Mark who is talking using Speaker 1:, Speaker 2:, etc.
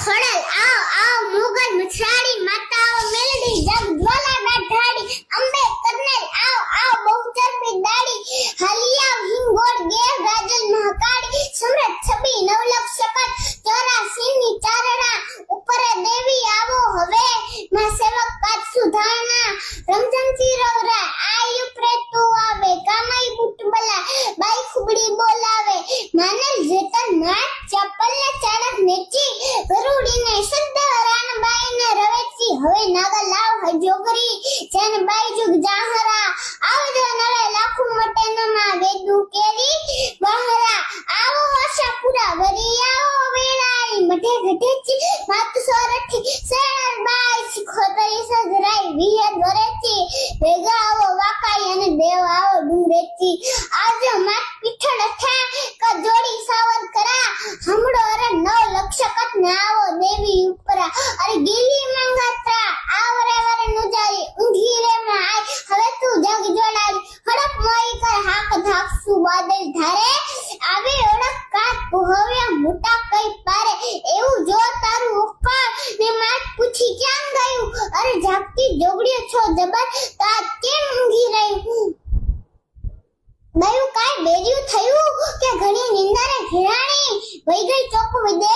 Speaker 1: ખોડલ આવ આવ, મુગલ મછરાડી માતાઓ મેલડી, જગ જ્વાલા દાઢાડી અંબે કરનેલ આવ આવ બહુચર પે દાડી હલિયા હિંગોળ ગેર ગાજલ મહાકાળી, સમ્રાટ છબી, નવલખ શકટ ચોરાસી ની ચારણા ઉપરે દેવી, આવો હવે, માં સેવક કાચ સુધારણા રમઝમ ચિરવરા હવે નાગા લાવ જોગરી, જેન બાઈ જુગ જાહરા. આવજો નવે લાખું મટેનમાં વેદુ કેરી. બહરા, આવો આશાપુરા વરી આવો વેળાઈ. મઢે ગઢેચી માત સોરઠી શેર બાઈ શિખોતરી સજરાઈ વિહે દોરેચી ભેગા આવો વાકાઈ અને દેવ આવો ડુંગરેચી. આજો માત પીઠળ થે, ક જોડી સાવર કરા હમડો અરે નવ લક્ષકત ને આવો દેવી ઉપરા અરે ગીલી મંગત્રા આવરે વરે નુજારી ઊંઘી રે માં આય હવે તું જગ જોડાઈ હડપ મોઈ કર હાક ધાકસુ બાદલ ધારે આવે ઓળખ કાત પહોવ્યા મોટા કઈ પારે. એવું જો તારું ઉકળ ને માત પૂછી ક્યાં ગયું? અરે જાગતી જોગડ્યો છો જબર, તા કેમ ઊંઘી રહી? ગયું કાઈ બેર્યું થયું કે ઘણી નિંદારે ઘેરાણી? વહી ગઈ ચોક વિદે